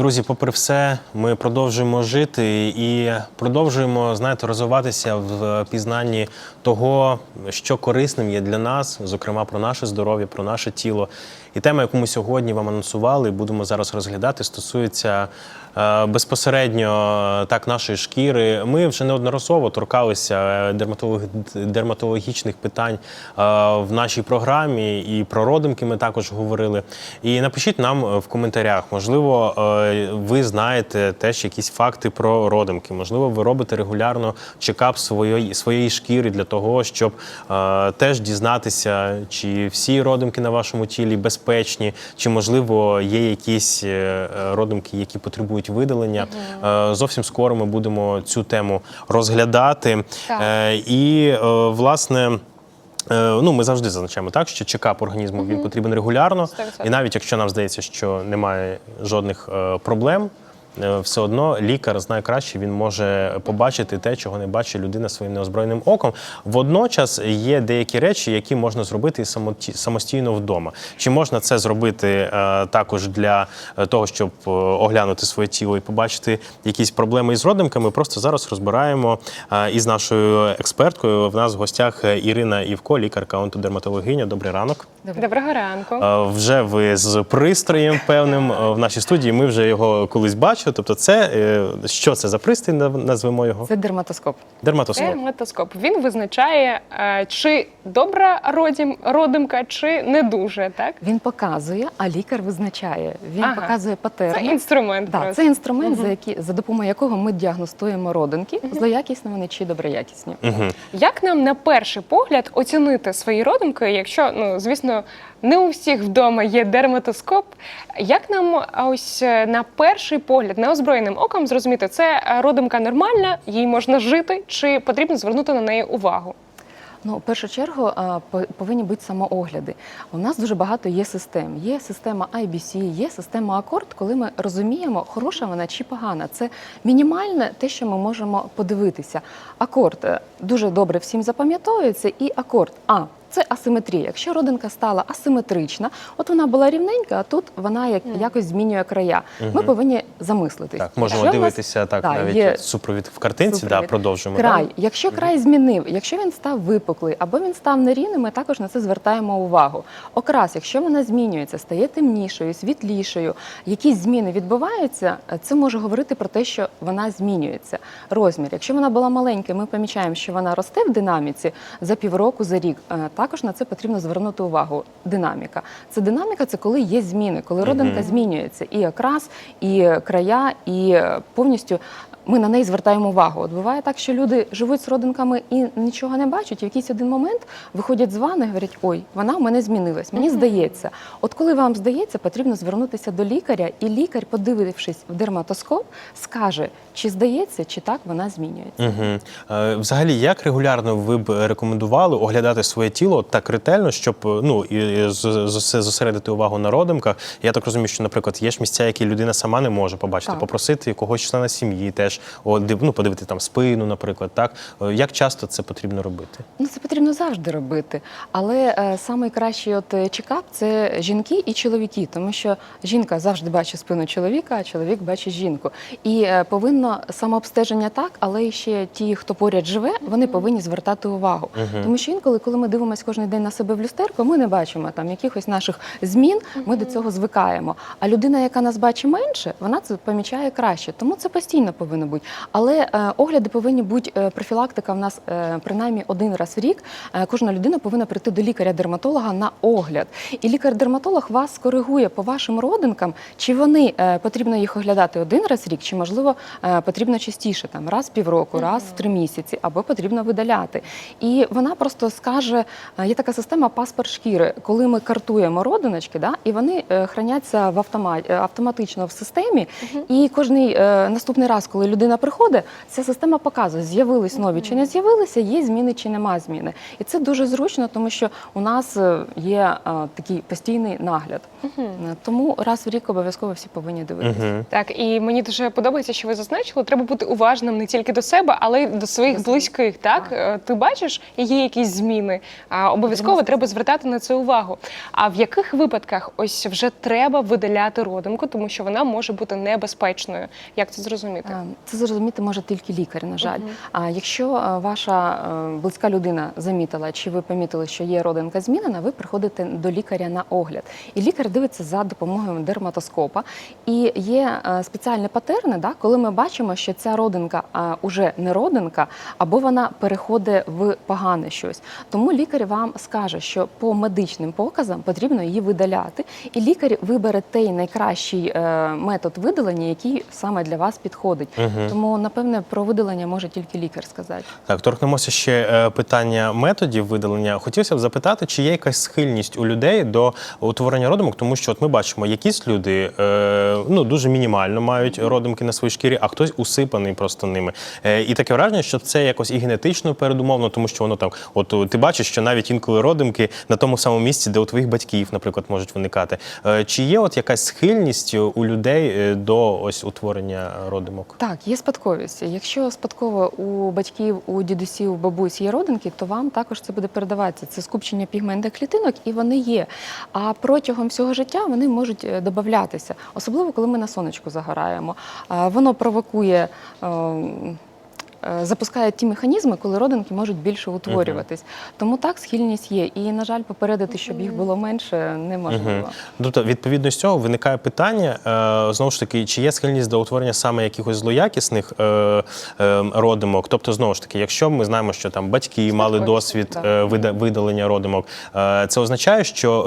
Друзі, попри все, ми продовжуємо жити і продовжуємо знаєте, розвиватися в пізнанні того, що корисним є для нас, зокрема про наше здоров'я, про наше тіло. І тема, яку ми сьогодні вам анонсували, будемо зараз розглядати, стосується е, безпосередньо так нашої шкіри. Ми вже неодноразово торкалися е, дерматологічних питань е, в нашій програмі, і про родимки ми також говорили. І напишіть нам е, в коментарях, можливо, е, ви знаєте теж якісь факти про родимки. Можливо, ви робите регулярно чекап своєї своєї шкіри для того, щоб е, теж дізнатися, чи всі родимки на вашому тілі безпечні, чи можливо є якісь е, родимки, які потребують видалення. Е, Зовсім скоро ми будемо цю тему розглядати. Так. Е, І е, власне. Е, Ну, ми завжди зазначаємо так, що чекап організму він потрібен регулярно, 100%. і навіть якщо нам здається, що немає жодних е, проблем, все одно лікар знає краще, він може побачити те, чого не бачить людина своїм неозброєним оком. Водночас є деякі речі, які можна зробити самостійно вдома. Чи можна це зробити е, також для е, того, щоб е, оглянути своє тіло і побачити якісь проблеми із родимками? Просто зараз розбираємо е, із нашою експерткою. В нас в гостях е, Ірина Івко, лікарка онтодерматологиня. Добрий ранок. Доброго ранку. Е, Вже ви з пристроєм певним е, в нашій студії. Ми вже його колись бачили. Тобто, це е, що це за пристрій? Назвемо його Це дерматоскоп. дерматоскоп. Дерматоскоп. Він визначає, е, чи добра родім, родимка, чи не дуже, так? Він показує, а лікар визначає. Він Ага. показує Це інструмент. Да, просто. це інструмент, Мгм. за, які, за допомогою якого ми діагностуємо родинки, злоякісні вони чи доброякісні. Мгм. Як нам на перший погляд оцінити свої родимки, якщо, ну звісно, не у всіх вдома є дерматоскоп. Як нам ось е, на перший погляд, неозброєним оком зрозуміти, це е, родимка нормальна, їй можна жити, чи потрібно звернути на неї увагу? Ну, в першу чергу по- повинні бути самоогляди. У нас дуже багато є систем. Є система IBC, є система акорд, коли ми розуміємо, хороша вона чи погана. Це мінімальне те, що ми можемо подивитися. Акорд е, дуже добре всім запам'ятовується, і акорд А. Це асиметрія. Якщо родинка стала асиметрична, от вона була рівненька, а тут вона як, якось змінює края. Ми повинні замислитись. Так, можемо Якщо в нас- дивитися так, Да, навіть є супровід в картинці. Да, супровід. продовжуємо. Край. да? Якщо край змінив, якщо він став випуклий або він став нерівним, ми також на це звертаємо увагу. Окрас, якщо вона змінюється, стає темнішою, світлішою, якісь зміни відбуваються, е, це може говорити про те, що вона змінюється. Розмір, якщо вона була маленька, ми помічаємо, що вона росте в динаміці за півроку, за рік. е, Також на це потрібно звернути увагу. Динаміка. Це динаміка, це коли є зміни, коли родинка змінюється, і окрас, і края, і повністю ми на неї звертаємо увагу. От буває так, що люди живуть з родинками і нічого не бачать. І в якийсь один момент виходять з ванни і говорять, ой, вона в мене змінилась. Мені здається. От коли вам здається, потрібно звернутися до лікаря, і лікар, подивившись в дерматоскоп, скаже, чи здається, чи так вона змінюється. Угу. Е, взагалі, як регулярно ви б рекомендували оглядати своє тіло так ретельно, щоб е, ну і зосередити увагу на родимках? Я так розумію, що, наприклад, є ж місця, які людина сама не може побачити, Так. попросити когось члена сім'ї, теж див- ну, подивити там спину, наприклад. Так як часто це потрібно робити? Ну, це потрібно завжди робити. Але е, найкращий от е, чекап це жінки і чоловіки, тому що жінка завжди бачить спину чоловіка, а чоловік бачить жінку. І е, повинно самообстеження так, але ще ті, хто поряд живе, вони повинні звертати увагу. Тому що інколи, коли ми дивимося кожен день на себе в люстерку, ми не бачимо там якихось наших змін, ми до цього звикаємо. А людина, яка нас бачить менше, вона це помічає краще. Тому це постійно повинно бути. Але е, огляди повинні бути е, профілактика в нас е, принаймні один раз в рік. Е, кожна людина повинна прийти до лікаря-дерматолога на огляд. І лікар-дерматолог вас коригує по вашим родинкам, чи вони е, потрібно їх оглядати один раз в рік, чи можливо е, потрібно частіше, там раз в півроку, раз в три місяці, або потрібно видаляти. І вона просто скаже: е, є така система паспорт шкіри, коли ми картуємо родиночки, да, і вони е, храняться в автоматі автоматично в системі. І кожний е, наступний раз, коли людина приходить, ця система показує, з'явились нові чи не з'явилися, є зміни чи нема зміни. І це дуже зручно, тому що у нас е, є е, такий постійний нагляд. Е, Тому раз в рік обов'язково всі повинні дивитися. Так, і мені дуже подобається, що ви зазначили, треба бути уважним не тільки до себе, але й до своїх близьких. Так, Е, ти бачиш, є якісь зміни. А обов'язково треба звертати на це увагу. А в яких випадках ось вже треба видаляти родинку, тому що вона може бути небезпечною? Як це зрозуміти? Е, Це зрозуміти може тільки лікар, на жаль. А якщо е, ваша е, близька людина замітила, чи ви помітили, що є родинка змінена, ви приходите до лікаря на огляд. І лікар дивиться за допомогою дерматоскопа. І є е, спеціальні патерни, да, коли ми бачимо, що ця родинка е, уже не родинка, або вона переходить в погане щось. Тому лікар вам скаже, що по медичним показам потрібно її видаляти, і лікар вибере той найкращий метод видалення, який саме для вас підходить. Тому, напевне, про видалення може тільки лікар сказати. Так, торкнемося ще е, питання методів видалення. Хотілося б запитати, чи є якась схильність у людей до утворення родимок, тому що от ми бачимо, якісь люди е, ну дуже мінімально мають родимки на своїй шкірі, а хтось усипаний просто ними. Е, і таке враження, що це якось і генетично передумовно, тому що воно там, от ти бачиш, що навіть інколи родимки на тому самому місці, де у твоїх батьків, наприклад, можуть виникати. Чи є от якась схильність у людей до ось утворення родимок? Так, є спадковість. Якщо спадково у батьків, у дідусів, у бабусь є родинки, то вам також це буде передаватися. Це скупчення пігментних клітинок, і вони є. А протягом всього життя вони можуть е, додатися, особливо коли ми на сонечку загораємо. Воно провокує. Е, Запускає ті механізми, коли родинки можуть більше утворюватись. Тому так схильність є. І, на жаль, попередити, щоб їх було менше, неможливо. Мгм. Тобто, відповідно з цього виникає питання е, знову ж таки, чи є схильність до утворення саме якихось злоякісних е, родимок? Тобто, знову ж таки, якщо ми знаємо, що там батьки мали досвід да. видалення родимок, це означає, що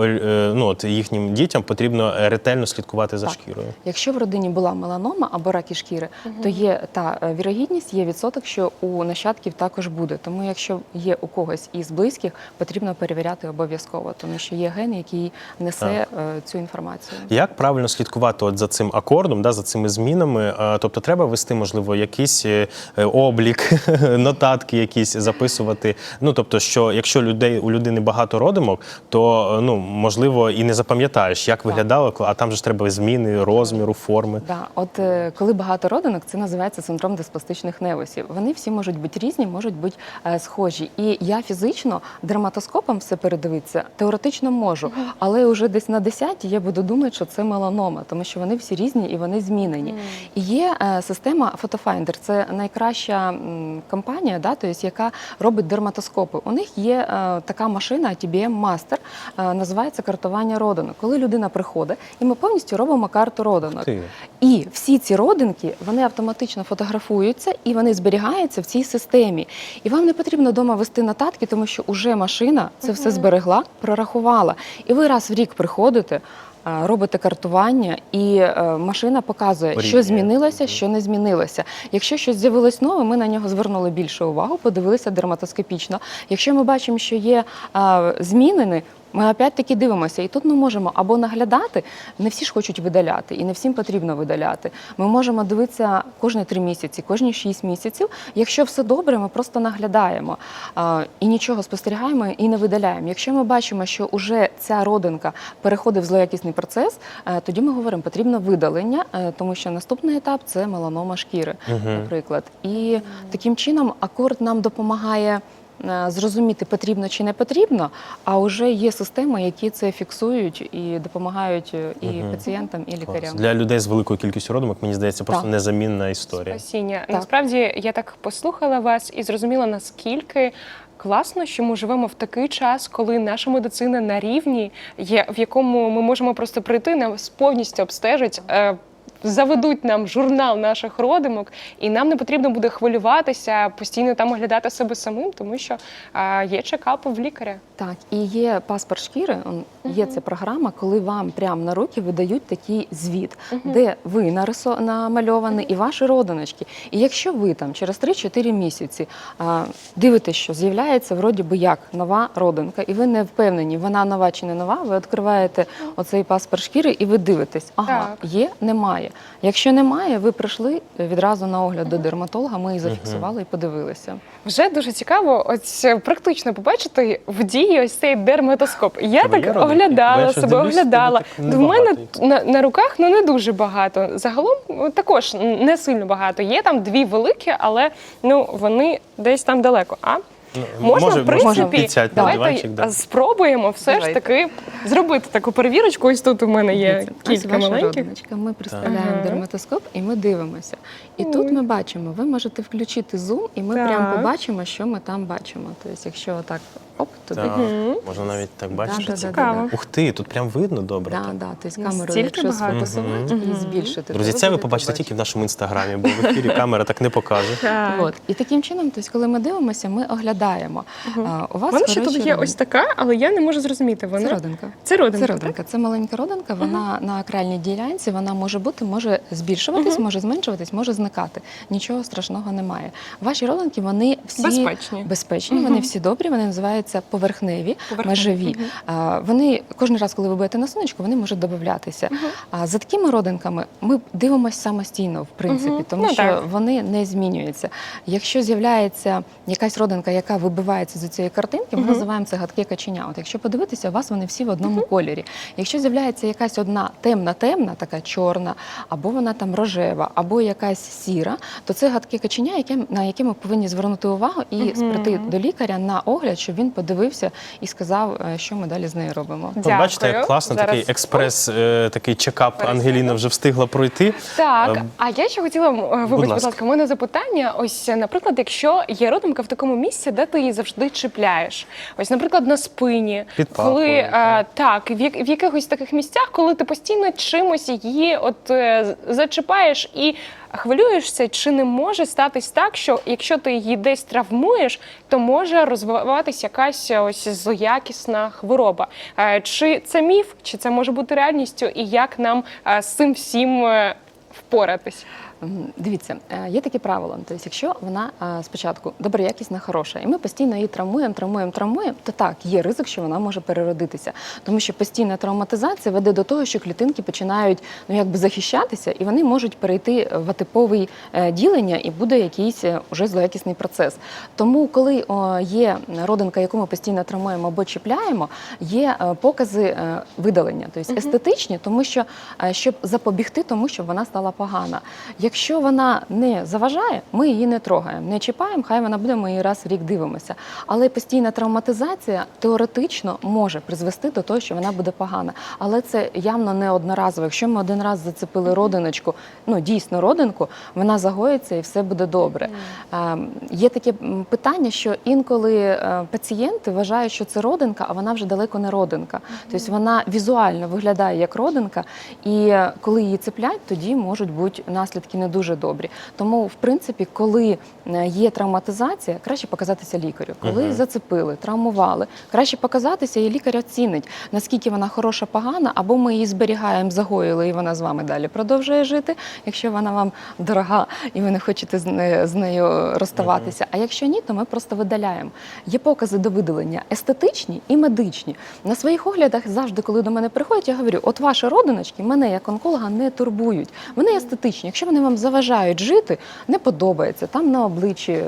ну, от їхнім дітям потрібно ретельно слідкувати за Так. шкірою. Якщо в родині була меланома або раки шкіри, то є та вірогідність, є відсоток, що у нащадків також буде. Тому, якщо є у когось із близьких, потрібно перевіряти обов'язково, тому що є ген, який несе е, цю інформацію. Як правильно слідкувати от за цим акордом, да, за цими змінами? Е, Тобто треба вести, можливо, якийсь е, е, облік, нотатки якісь записувати. Ну тобто, що якщо людей у людини багато родимок, то ну можливо і не запам'ятаєш, як виглядало, а там же ж треба зміни розміру, форми. Да, от е, коли багато родинок, це називається синдром диспластичних невусів. Вони всі можуть бути різні, можуть бути е, схожі. І я фізично дерматоскопом все передивитися теоретично можу, але вже десь на 10 я буду думати, що це меланома, тому що вони всі різні і вони змінені. І є е, система Photofinder, це найкраща компанія, да, тобто, яка робить дерматоскопи. У них є е, така машина TBM Master, називається картування родинок. Коли людина приходить, і ми повністю робимо карту родинок. І всі ці родинки вони автоматично фотографуються і вони зберігаються в цій системі. І вам не потрібно вдома вести нотатки, тому що уже машина це все зберегла, прорахувала. І ви раз в рік приходите. Робите картування, і е, машина показує, що змінилося, що не змінилося. Якщо щось з'явилось нове, ми на нього звернули більше увагу, подивилися дерматоскопічно. Якщо ми бачимо, що є змінини, ми опять-таки дивимося, і тут ми можемо або наглядати, не всі ж хочуть видаляти, і не всім потрібно видаляти. Ми можемо дивитися кожні три місяці, кожні шість місяців. Якщо все добре, ми просто наглядаємо а, і нічого спостерігаємо і не видаляємо. Якщо ми бачимо, що вже ця родинка переходить в злоякісний процес, е, тоді ми говоримо, потрібно видалення, е, тому що наступний етап це меланома шкіри, наприклад. І таким чином акорд нам допомагає зрозуміти, потрібно чи не потрібно, а вже є системи, які це фіксують і допомагають е, і пацієнтам, і Клас. лікарям. Для людей з великою кількістю родимок, мені здається, просто Так. незамінна історія. Спасіння. Так. Насправді я так послухала вас і зрозуміла, наскільки. Класно, що ми живемо в такий час, коли наша медицина на рівні, є, в якому ми можемо просто прийти, нас повністю обстежать, е, заведуть нам журнал наших родимок, і нам не потрібно буде хвилюватися, постійно там оглядати себе самим, тому що е, є чекапи в лікаря. Так, і є паспорт шкіри, є ця програма, коли вам прямо на руки видають такий звіт, де ви нарисо, намальовані і ваші родиночки. І якщо ви там через 3-4 місяці а, дивитесь, що з'являється вроді би як нова родинка, і ви не впевнені, вона нова чи не нова, ви відкриваєте оцей паспорт шкіри і ви дивитесь, ага, Так. є, немає. Якщо немає, ви прийшли відразу на огляд до дерматолога, ми її зафіксували і подивилися. Вже дуже цікаво, ось е, практично побачити в дії ось цей дерматоскоп. Я Тебе є так родинки? Я оглядала щось себе, дивлюсь, оглядала. тебе так В мене небагато на, на руках ну не дуже багато. Загалом ну, також не сильно багато. Є там дві великі, але ну вони десь там далеко. А можна, може, в принципі, підсядь на давайте диванчик, да. спробуємо все ж Давайте. таки зробити таку перевірочку. Ось тут у мене є Дивіться, ось кілька ваша маленьких. родиночка. Ми представляємо Ага. дерматоскоп і ми дивимося. І Ой. тут ми бачимо, ви можете включити зум, і ми прямо Так. побачимо, що ми там бачимо. Тобто, якщо отак оп, туди. Так, можна навіть так бачити. Да, да, да, Цікаво. Ух ти, тут прям видно добре. Да, так. да, тобто Настільки камеру, якщо багато. сфокусувати і збільшити. Друзі, то це ви будете побачите бачити. тільки в нашому інстаграмі, бо в ефірі камера так не покаже. Так. От. І таким чином, тобто, коли ми дивимося, ми оглядаємо. А, у вас мене ще тут хороші є родинки. ось така, але я не можу зрозуміти. Вона Це родинка. Це родинка. Це родинка. Це маленька родинка. Вона на акральній ділянці вона може бути, може збільшуватись, Мгм. може зменшуватись, може зникати. Нічого страшного немає. Ваші родинки вони всі Безпечні. безпечні, вони всі добрі. Вони називаються поверхневі, Поверхневі. межові. Мгм. А, Вони кожен раз, коли ви будете на сонечку, вони можуть додатися. А за такими родинками ми дивимося самостійно, в принципі, тому Ну, що так. вони не змінюються. Якщо з'являється якась родинка, яка вибивається з цієї картинки, ми називаємо це гадке каченя. От якщо подивитися, у вас вони всі в одному кольорі. Якщо з'являється якась одна темна-темна, така чорна, або вона там рожева, або якась сіра, то це гадке каченя, на яке ми повинні звернути увагу і Мгм. прийти до лікаря на огляд, щоб він подивився і сказав, е, що ми далі з нею робимо. От бачите, як класно, Зараз- такий експрес, е, такий чекап Ангеліна вже встигла пройти. Так, Ем, а я ще хотіла, м, е, вибач, будь ласка. у мене запитання. Ось, наприклад, якщо є родинка в такому місці, де ти її завжди чіпляєш. Ось, наприклад, на спині, Під коли е, так, в, як- в якихось таких місцях, коли ти постійно чимось її от зачіпаєш і хвилюєшся, чи не може статись так, що якщо ти її десь травмуєш, то може розвиватися якась е, ось злоякісна хвороба. Е, Чи це міф, чи це може бути реальністю, і як нам е, з цим всім впоратись? Дивіться, е, є таке правило. Тобто, якщо вона е, спочатку доброякісна, хороша, і ми постійно її травмуємо, травмуємо, травмуємо, то так, є ризик, що вона може переродитися. Тому що постійна травматизація веде до того, що клітинки починають ну, якби захищатися, і вони можуть перейти в атипове е, ділення, і буде якийсь уже злоякісний процес. Тому, коли є родинка, яку ми постійно травмуємо або чіпляємо, є покази видалення, тобто естетичні, тому що щоб запобігти тому, щоб вона стала погана. Якщо вона не заважає, ми її не трогаємо, не чіпаємо, хай вона буде, ми її раз в рік дивимося. Але постійна травматизація теоретично може призвести до того, що вона буде погана. Але це явно не одноразово. Якщо ми один раз зацепили родиночку, ну дійсно родинку, вона загоїться і все буде добре. Е, Є таке питання, що інколи е, пацієнти вважають, що це родинка, а вона вже далеко не родинка. Тобто вона візуально виглядає як родинка, і е, коли її цеплять, тоді можуть бути наслідки не дуже добрі. Тому, в принципі, коли е, є травматизація, краще показатися лікарю. Коли Мгм. зацепили, травмували, краще показатися, і лікар оцінить, наскільки вона хороша, погана, або ми її зберігаємо, загоїли, і вона з вами далі продовжує жити, якщо вона вам дорога і ви не хочете з нею, з нею розставатися. А якщо ні, то ми просто видаляємо. Є покази до видалення естетичні і медичні. На своїх оглядах завжди, коли до мене приходять, я говорю: от ваші родиночки мене як онколога не турбують. Вони естетичні. Якщо вони вам заважають жити, не подобається, там на обличчі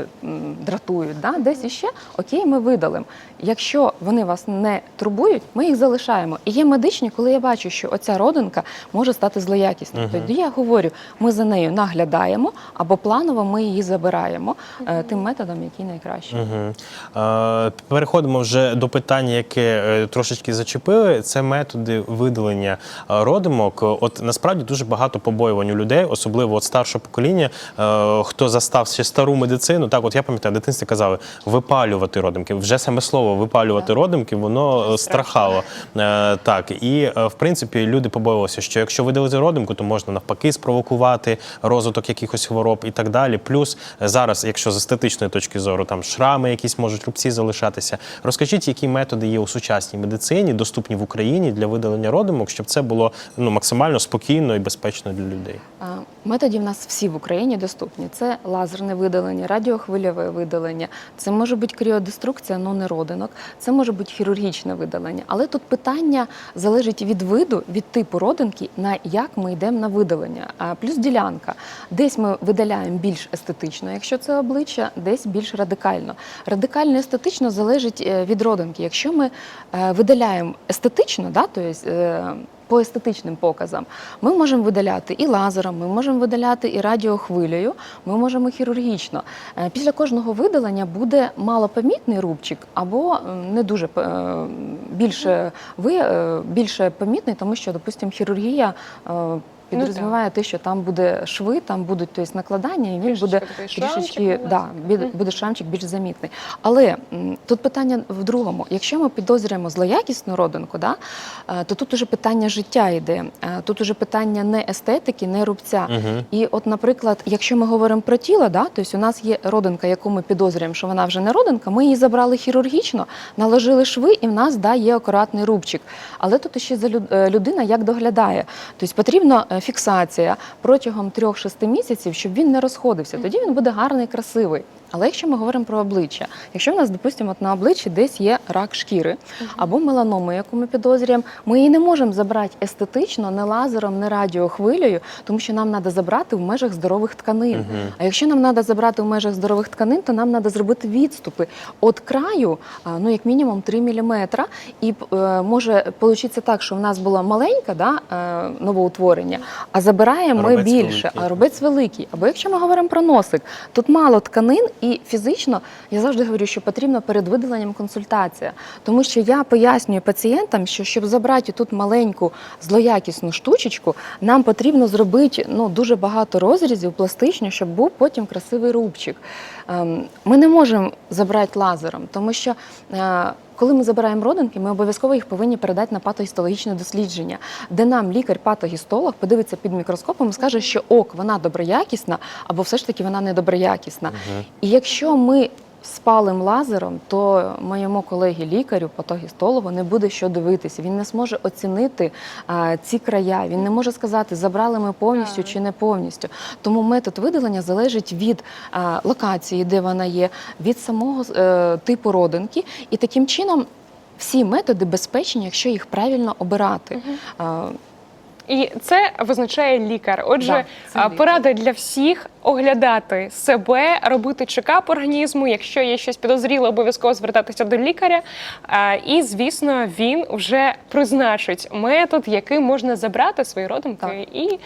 дратують, да? десь іще, окей, ми видалимо. Якщо вони вас не турбують, ми їх залишаємо. І є медичні, коли я бачу, що оця родинка може стати злоякісною. Мгм. Тоді я говорю, ми за нею наглядаємо або планово ми її забираємо е, тим методом, який найкращий. Угу. Е, переходимо вже до питання, яке е, трошечки зачепили. Це методи видалення е, родимок. От насправді дуже багато побоювань у людей, особливо старшого покоління, е, хто застав ще стару медицину. Так, от я пам'ятаю, в дитинстві казали випалювати родимки. Вже саме слово випалювати Так. родимки, воно страхало. Е, так, і е, в принципі люди побоювалися, що якщо видалити родимку, то можна навпаки спровокувати розвиток якихось хвороб і так далі. Плюс зараз, якщо з естетичної точки зору, там шрами, якісь можуть рубці залишатися. Розкажіть, які методи є у сучасній медицині, доступні в Україні для видалення родимок, щоб це було ну максимально спокійно і безпечно для, людей? А, Методи в нас всі в Україні доступні. Це лазерне видалення, радіохвильове видалення, це може бути кріодеструкція, ну не родинок, це може бути хірургічне видалення. Але тут питання залежить від виду, від типу родинки, на як ми йдемо на видалення. А, Плюс ділянка. Десь ми видаляємо більш естетично, якщо це обличчя, десь більш радикально. Радикально естетично залежить е, від родинки. Якщо ми е, видаляємо естетично, да, тобто, по естетичним показам. Ми можемо видаляти і лазером, ми можемо видаляти і радіохвилею, ми можемо хірургічно. Е, Після кожного видалення буде малопомітний рубчик або не дуже е, більше, ви, е, більше помітний, тому що, допустимо, хірургія. Е, Підрозуміває те, що там буде шви, там будуть тобто, накладання, і він буде трішечки да, буде шрамчик більш замітний. Але тут питання в другому: якщо ми підозрюємо злоякісну родинку, да, е, то тут уже питання життя йде. Е, Тут уже питання не естетики, не рубця. Угу. І, от, наприклад, якщо ми говоримо про тіло, да, тобто у нас є родинка, яку ми підозрюємо, що вона вже не родинка, ми її забрали хірургічно, наложили шви, і в нас да, є акуратний рубчик. Але тут ще за е, людина як доглядає. Тобто потрібна е, фіксація протягом 3-6 місяців, щоб він не розходився. Тоді він буде гарний, красивий. Але якщо ми говоримо про обличчя, якщо в нас, допустимо, на обличчі десь є рак шкіри або меланому, яку ми підозрюємо, ми її не можемо забрати естетично, не лазером, не радіохвилею, тому що нам треба забрати в межах здорових тканин. А якщо нам треба забрати в межах здорових тканин, то нам треба зробити відступи від краю, ну як мінімум 3 мм. І е, може вийти так, що в нас була маленька да, е, новоутворення, а забираємо ми більше, великий. а робець великий. Або якщо ми говоримо про носик, тут мало тканин, і фізично я завжди говорю, що потрібно перед видаленням консультація. Тому що я пояснюю пацієнтам, що щоб забрати тут маленьку злоякісну штучечку, нам потрібно зробити ну, дуже багато розрізів пластично, щоб був потім красивий рубчик. Ем, Ми не можемо забрати лазером, тому що. Коли ми забираємо родинки, ми обов'язково їх повинні передати на патогістологічне дослідження, де нам лікар-патогістолог подивиться під мікроскопом і скаже, що ок, вона доброякісна, або все ж таки вона недоброякісна. І якщо ми спалим лазером, то моєму колеги лікарю, патогістологу, не буде що дивитися. Він не зможе оцінити а, ці края. Він не може сказати, забрали ми повністю чи не повністю. Тому метод видалення залежить від а, локації, де вона є, від самого е, типу родинки, і таким чином. Всі методи безпечні, якщо їх правильно обирати. А, І це визначає лікар. Отже, Да, порада для всіх оглядати себе, робити чекап організму. Якщо є щось підозріле, обов'язково звертатися до лікаря. І, звісно, він вже призначить метод, яким можна забрати свої родинки Так. і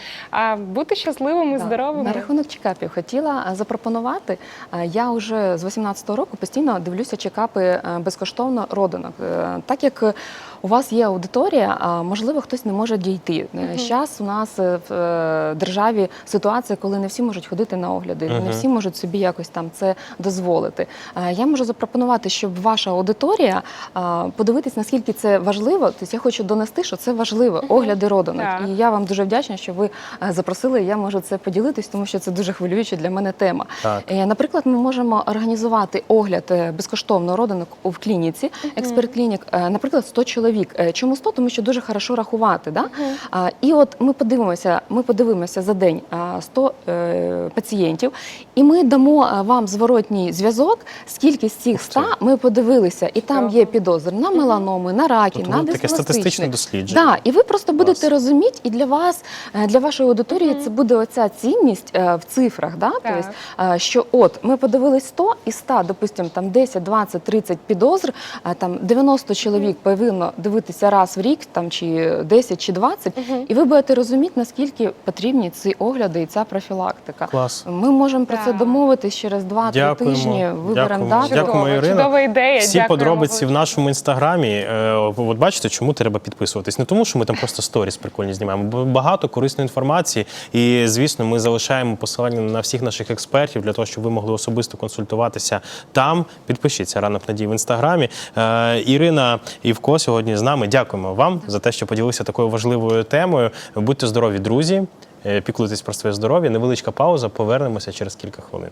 бути щасливими, Так. здоровими. На рахунок чекапів хотіла запропонувати. Я вже з 18-го року постійно дивлюся чекапи е, безкоштовно родинок. Е, Так як у вас є аудиторія, а можливо хтось не може дійти. Зараз у нас е, в е, державі ситуація, коли не всі можуть ходити на огляди, не всі можуть собі якось там це дозволити. Е, Я можу запропонувати, щоб ваша аудиторія е, подивитись, наскільки це важливо. Тобто я хочу донести, що це важливо, огляди родинок. Так. І я вам дуже вдячна, що ви е, запросили. Я можу це поділитись, тому що це дуже хвилююча для мене тема. Так. Е, Наприклад, ми можемо організувати огляд е, безкоштовно родинок у- в клініці, експерт клінік, е, наприклад, 100 чоловік. Е, Чому 100? Тому що дуже хорошо рахувати. Да? А, І от ми подивимося, ми подивимося за день а, 100 е, пацієнтів, і ми дамо вам зворотній зв'язок, скільки з цих Ух ти. 100 ми подивилися, і там є підозри на меланоми, на раки, Тобто на таке статистичне дослідження. Да, і ви просто будете розуміти, і для вас, е, для вашої аудиторії, це буде оця цінність в цифрах. Да? Тобто, що от ми подивились 100 і 100, допустимо, там 10, 20, 30 підозр, там 90 чоловік повинно дивитися раз в рік, там чи 10, чи 20, і ви будете розуміти, наскільки потрібні ці огляди і ця профілактика. Клас. Ми можемо про це домовитись через 2-3 тижні. Виберемо дату. Дякуємо, Ірина. чудова ідея. Всі Дякуємо подробиці в нашому інстаграмі. Е, От бачите, чому треба підписуватись? Не тому, що ми там просто сторіс прикольні знімаємо. бо Багато корисної інформації. І звісно, ми залишаємо посилання на всіх наших експертів для того, щоб ви могли особисто консультуватися там. Підпишіться ранок надій в інстаграмі. Е, Ірина Івко сьогодні з нами. Дякуємо вам за те, що поділилися такою важливою темою. Будьте здорові, друзі. Е, Піклуйтесь про своє здоров'я. Невеличка пауза. Повернемося через кілька хвилин.